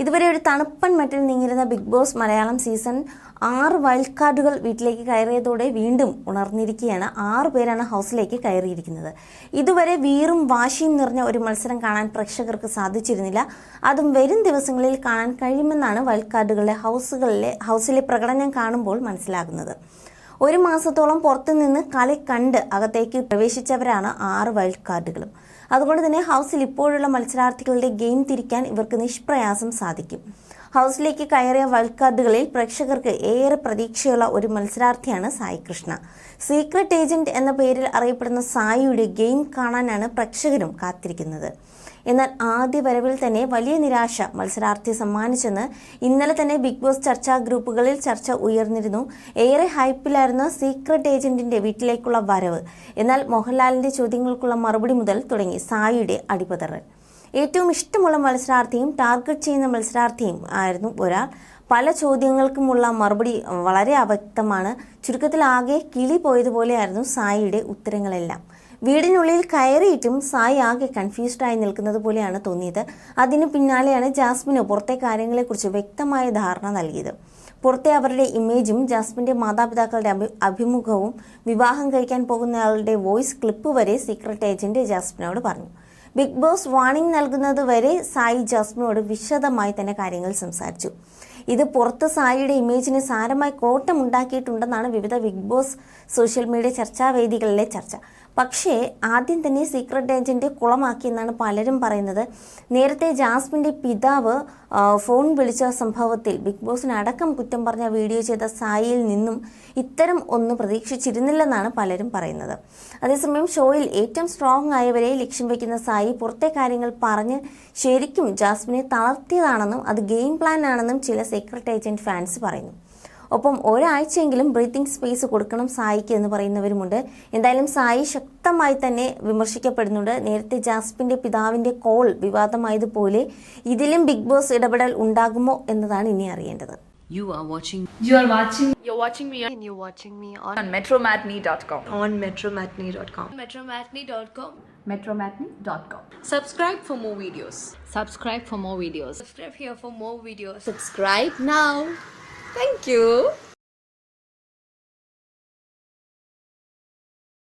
ഇതുവരെ ഒരു തണുപ്പൻ മറ്റിൽ നീങ്ങിരുന്ന ബിഗ് ബോസ് മലയാളം സീസൺ ആറ് വൈൽഡ് കാർഡുകൾ വീട്ടിലേക്ക് കയറിയതോടെ വീണ്ടും ഉണർന്നിരിക്കുകയാണ്. ആറ് പേരാണ് ഹൗസിലേക്ക് കയറിയിരിക്കുന്നത്. ഇതുവരെ വീറും വാശിയും നിറഞ്ഞ ഒരു മത്സരം കാണാൻ പ്രേക്ഷകർക്ക് സാധിച്ചിരുന്നില്ല. അതും വരും ദിവസങ്ങളിൽ കാണാൻ കഴിയുമെന്നാണ് വൈൽഡ് കാർഡുകളുടെ ഹൗസുകളിലെ ഹൗസിലെ പ്രകടനം കാണുമ്പോൾ മനസ്സിലാകുന്നത്. ഒരു മാസത്തോളം പുറത്തുനിന്ന് കളി കണ്ട് അകത്തേക്ക് പ്രവേശിച്ചവരാണ് ആറ് വൈൽഡ് കാർഡുകളും അതുകൊണ്ട് തന്നെ ഹൗസിൽ ഇപ്പോഴുള്ള മത്സരാർത്ഥികളുടെ ഗെയിം തിരിക്കാൻ ഇവർക്ക് നിഷ്പ്രയാസം സാധിക്കും. ഹൗസിലേക്ക് കയറിയ വൈൽഡ് കാർഡുകളിൽ പ്രേക്ഷകർക്ക് ഏറെ പ്രതീക്ഷയുള്ള ഒരു മത്സരാർത്ഥിയാണ് സായി കൃഷ്ണ. സീക്രട്ട് ഏജന്റ് എന്ന പേരിൽ അറിയപ്പെടുന്ന സായിയുടെ ഗെയിം കാണാനാണ് പ്രേക്ഷകരും കാത്തിരിക്കുന്നത്. എന്നാൽ ആദ്യ വരവിൽ തന്നെ വലിയ നിരാശ മത്സരാർത്ഥി സമ്മാനിച്ചെന്ന് ഇന്നലെ തന്നെ ബിഗ് ബോസ് ചർച്ചാ ഗ്രൂപ്പുകളിൽ ചർച്ച ഉയർന്നിരുന്നു. ഏറെ ഹൈപ്പിലായിരുന്നു സീക്രട്ട് ഏജന്റിന്റെ വീട്ടിലേക്കുള്ള വരവ്. എന്നാൽ മോഹൻലാലിന്റെ ചോദ്യങ്ങൾക്കുള്ള മറുപടി മുതൽ തുടങ്ങി സായിയുടെ അടിപതറൽ. ഏറ്റവും ഇഷ്ടമുള്ള മത്സരാർത്ഥിയും ടാർഗറ്റ് ചെയ്യുന്ന മത്സരാർത്ഥിയും ആയിരുന്നു ഒരാൾ. പല ചോദ്യങ്ങൾക്കുമുള്ള മറുപടി വളരെ അവ്യക്തമാണ്. ചുരുക്കത്തിൽ ആകെ കിളി പോയതുപോലെയായിരുന്നു സായിയുടെ ഉത്തരങ്ങളെല്ലാം. വീടിനുള്ളിൽ കയറിയിട്ടും സായി ആകെ കൺഫ്യൂസ്ഡ് ആയി നിൽക്കുന്നത് പോലെയാണ് തോന്നിയത്. അതിന് പിന്നാലെയാണ് ജാസ്മിന് പുറത്തെ കാര്യങ്ങളെക്കുറിച്ച് വ്യക്തമായ ധാരണ നൽകിയത്. പുറത്തെ അവരുടെ ഇമേജും ജാസ്മിന്റെ മാതാപിതാക്കളുടെ അഭി അഭിമുഖവും വിവാഹം കഴിക്കാൻ പോകുന്നയാളുടെ വോയിസ് ക്ലിപ്പ് വരെ സീക്രട്ട് ഏജന്റ് ജാസ്മിനോട് പറഞ്ഞു. ബിഗ് ബോസ് വാണിംഗ് നൽകുന്നത് വരെ സായി ജാസ്മിനോട് വിശദമായി തന്നെ കാര്യങ്ങൾ സംസാരിച്ചു. ഇത് പുറത്ത് സായിയുടെ ഇമേജിന് സാരമായി കോട്ടമുണ്ടാക്കിയിട്ടുണ്ടെന്നാണ് വിവിധ ബിഗ് ബോസ് സോഷ്യൽ മീഡിയ ചർച്ചാവേദികളിലെ ചർച്ച. പക്ഷേ ആദ്യം തന്നെ സീക്രട്ട് ഏജന്റ് കുളമാക്കി എന്നാണ് പലരും പറയുന്നത്. നേരത്തെ ജാസ്മിന്റെ പിതാവ് ഫോൺ വിളിച്ച സംഭവത്തിൽ ബിഗ് ബോസിനടക്കം കുറ്റം പറഞ്ഞ വീഡിയോ ചെയ്ത സായിയിൽ നിന്നും ഇത്തരം ഒന്നും പ്രതീക്ഷിച്ചിരുന്നില്ലെന്നാണ് പലരും പറയുന്നത്. അതേസമയം ഷോയിൽ ഏറ്റവും സ്ട്രോങ് ആയവരെ ലക്ഷ്യം വയ്ക്കുന്ന സായി പുറത്തെ കാര്യങ്ങൾ പറഞ്ഞ് ശരിക്കും ജാസ്മിനെ തളർത്തിയതാണെന്നും അത് ഗെയിം പ്ലാൻ ആണെന്നും ചില സീക്രട്ട് ഏജന്റ് ഫാൻസ് പറയുന്നു. ഒപ്പം ഒരാഴ്ചയെങ്കിലും ബ്രീത്തിങ് സ്പേസ് കൊടുക്കണം സായിക്ക് എന്ന് പറയുന്നവരുമുണ്ട് എന്തായാലും സായി ശക്തമായി തന്നെ വിമർശിക്കപ്പെടുന്നുണ്ട് നേരത്തെ ജാസ്പിന്റെ പിതാവിന്റെ കോൾ വിവാദമായതുപോലെ ഇതിലും ബിഗ് ബോസ് ഇടപെടൽ ഉണ്ടാകുമോ എന്നതാണ് ഇനി അറിയേണ്ടത് You are watching You are watching You're watching me on, and you're watching me on, on metromatney.com. on metromatney.com. metromatney.com. Metromatney.com. Subscribe for more videos. subscribe for more videos. Subscribe here for more videos. Subscribe now. Thank you.